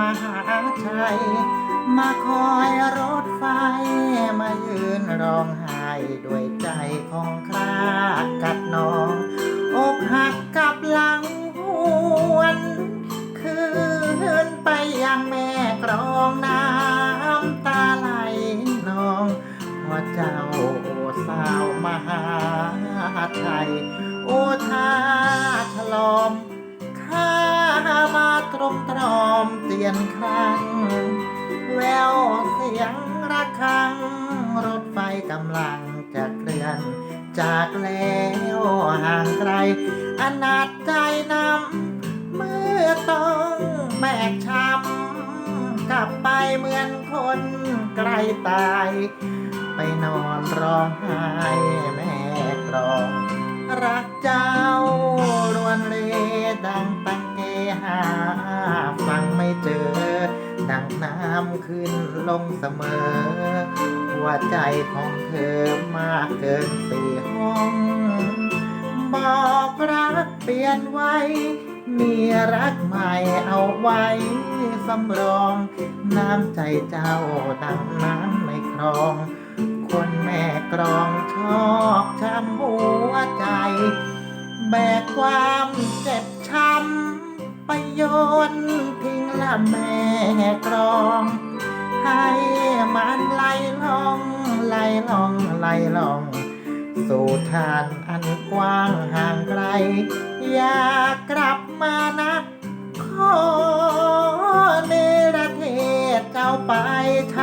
มหาชัยมาคอยรถไฟ มายืนร้องไห้ด้วยใจของครากัดน้องอกหักกับหลังหวนคืนไปยังแม่กรองน้ำตาไหลน้องหัวเจ้าสาวมหาไทยโอทาฉลอม มตรอมเตียนครั้ง แววเสียงระฆัง รถไฟกำลังจะเคลื่อน จากแล้วห่างไกล อนาจใจนำเมื่อต้องแบกช้ำกลับไปเหมือนคนใกล้ตาย ไปนอนร้องไห้แม่กรอง รักเจ้ารวนเลดังตังำขึ้นลงเสมอ หัวใจของเธอมากเกินสี่ห้อง บอกรักเปลี่ยนไว้ มีรักใหม่เอาไว้สำรอง น้ำใจเจ้าดังน้ำในคลอง คนแม่กรองชอกช้ำหัวใจ แบกความเจ็บช้ำ ไปโยนทิ้งละแม่กรอง ให้มันไหลล่องไหลล่องไหลล่อง สู่ทานอันกว้างห่างไกล อยากกลับมานะขอเนรเทศเจ้าไปท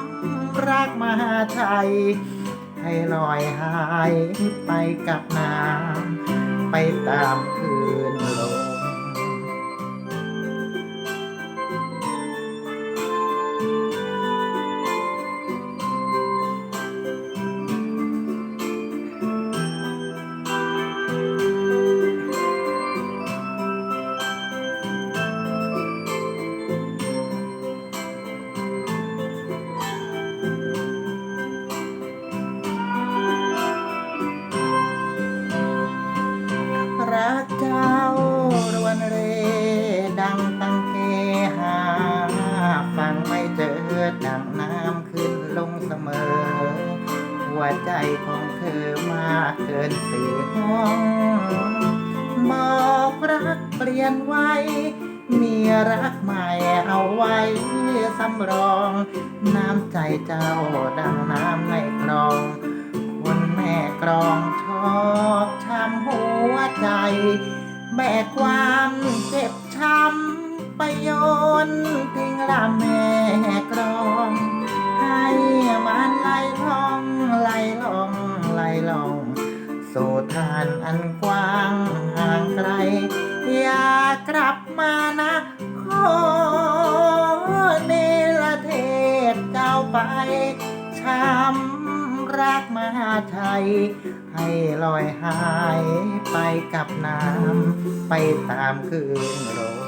ำรักมหาชัยให้ลอยหายไปกับน้ำไปตามคืนลม กเกินสี่ห้องบอกรักเปลี่ยนไว้ มีรักใหม่เอาไว้สำรอง น้ำใจเจ้าดังน้ำในคลองคนแม่กรองชอกช้ำหัวใจแบกความเจ็บช้ำไปโยนทิ้งละแม่ อันกว้างห่างไกล อยากกลับมานะขอเนรเทศเจ้าไปช้ำรักมาไทย ให้ลอยหายไปกับน้ำ ไปตามคืนลม